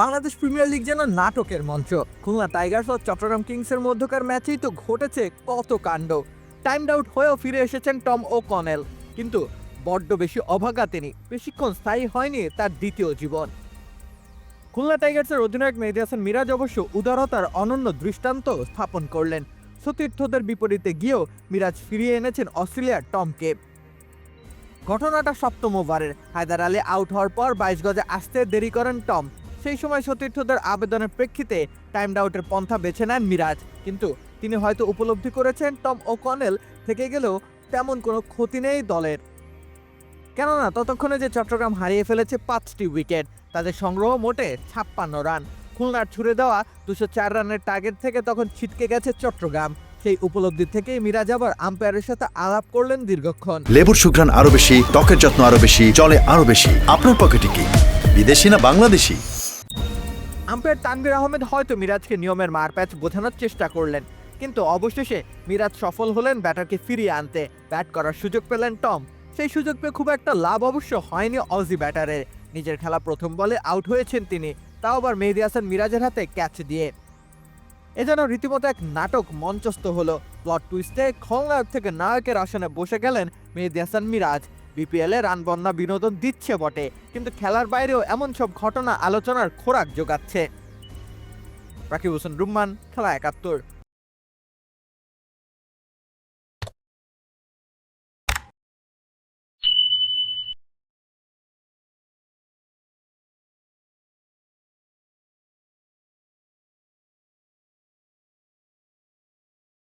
Bangladesh premier league যেন নাটকের মঞ্চ। খুলনা টাইগার্স ও চট্টগ্রাম কিংসের মধ্যকার ম্যাচেই তো ঘটেছে কত কাণ্ড। টাইম আউট হয়েও ফিরে এসেছেন টম ও কনেল কিন্তু বড্ড বেশি অভাগা তিনি। বেশিক্ষণ স্থায়ী হয়নি তার দ্বিতীয় জীবন। খুলনা টাইগার্সের অধিনায়ক মেহেদী হাসান মিরাজ অবশ্য উদারতার অনন্য দৃষ্টান্ত স্থাপন করলেন। সতীর্থদের বিপরীতে গিয়েও মিরাজ ফিরিয়ে এনেছেন অস্ট্রেলিয়ার টমকে। ঘটনাটা সপ্তম ওভারের। হায়দার আলী আউট হওয়ার পর বাইশ গজে আসতে দেরি করেন টম। সেই সময় সতীর্থদের আবেদনের প্রেক্ষিতে টাইম আউটের পন্থা বেছে নেন মিরাজ। কিন্তু তিনি হয়তো উপলব্ধি করেছেন টম ও কনেল থেকে গেলেও তেমন কোনো ক্ষতি নেই দলের। কেননা ততক্ষণে যে চট্টগ্রাম হারিয়ে ফেলেছে পাঁচটি উইকেট, তাদের সংগ্রহ মোটে ছাপ্পান্ন রান। খুলনার ছুড়ে দেওয়া দুশো চার রানের টার্গেট থেকে তখন ছিটকে গেছে চট্টগ্রাম। সেই উপলব্ধি থেকেই মিরাজ আবার আম্পায়ারের সাথে আলাপ করলেন দীর্ঘক্ষণ। লেবুর সুঘ্রাণ আরও বেশি ত্বকের যত্ন আরও বেশি চলে আরও বেশি। আপনার পকেটে কি? বিদেশি না বাংলাদেশি? আম্পায়ার তানভীর আহমেদ হয়তো মিরাজকে নিয়মের মারপ্যাচ বোঝানোর চেষ্টা করলেন কিন্তু অবশেষে মিরাজ সফল হলেন ব্যাটারকে ফিরিয়ে আনতে। ব্যাট করার সুযোগ পেলেন টম। সেই সুযোগ পেয়ে খুব একটা লাভ অবশ্য হয়নি অজি ব্যাটারের। নিজের খেলা প্রথম বলে আউট হয়েছেন তিনি তাও আবার মেহেদি হাসান মিরাজের হাতে ক্যাচ দিয়ে। এ যেন রীতিমতো এক নাটক মঞ্চস্থ হলো। প্লট টুইস্টে খলনায়ক থেকে নায়কের আসনে বসে গেলেন মেহেদি হাসান মিরাজ। বিপিএলে রান বন্যা বিনোদন দিচ্ছে বটে, কিন্তু খেলার বাইরেও এমন সব ঘটনা আলোচনার খোরাক যোগাচ্ছে। রাকিব হোসেন রুম্মান, খেলা একাত্তর।